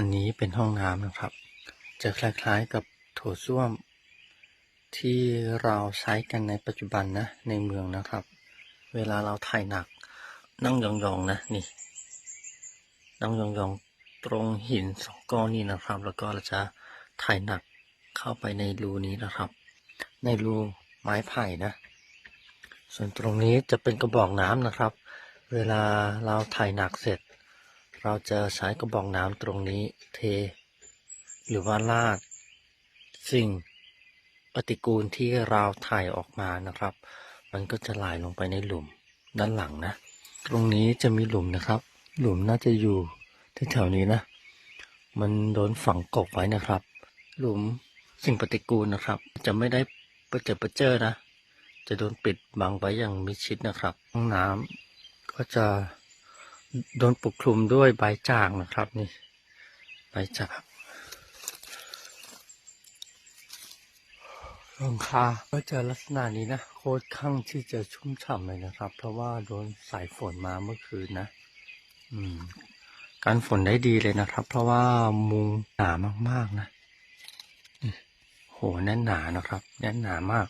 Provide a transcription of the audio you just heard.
อันนี้เป็นห้องน้ำนะครับ จะคล้ายๆกับโถส้วม ที่เราใช้กันในปัจจุบันนะ ในเมืองนะครับ เวลาเราถ่ายหนัก นั่งยองๆนะนี่ นั่งยองๆตรงหินสองก้อนนี้นะครับ แล้วก็เราจะถ่ายหนักเข้าไปในรูนี้นะครับ ในรูไม้ไผ่นะ ส่วนตรงนี้จะเป็นกระบอกน้ำนะครับ เวลาเราถ่ายหนักเสร็จ เราจะใช้กระบอกน้ำตรงนี้เท หรือว่าลาด สิ่งปฏิกูลที่เราถ่ายออกมานะครับ มันก็จะไหลลงไปในหลุมด้านหลังนะ ตรงนี้จะมีหลุมนะครับ หลุมน่าจะอยู่ที่แถวนี้นะ มันโดนฝังกบไว้นะครับ หลุมสิ่งปฏิกูลนะครับ จะไม่ได้ประเจิดประเจอนะ จะโดนปิดบังไว้อย่างมิชิดนะครับห้องน้ำก็จะ โดนปกคลุมด้วยใบจากนะครับ นี่ใบจากหลังคาก็จะลักษณะนี้นะโคตรข้างที่จะชุ่มฉ่ำเลยนะครับ เพราะว่าโดนสายฝนมาเมื่อคืนนะ อืมการฝนได้ดีเลยนะครับ เพราะว่ามุงหนามากๆนะโหแน่นหนานะครับ แน่นหนามาก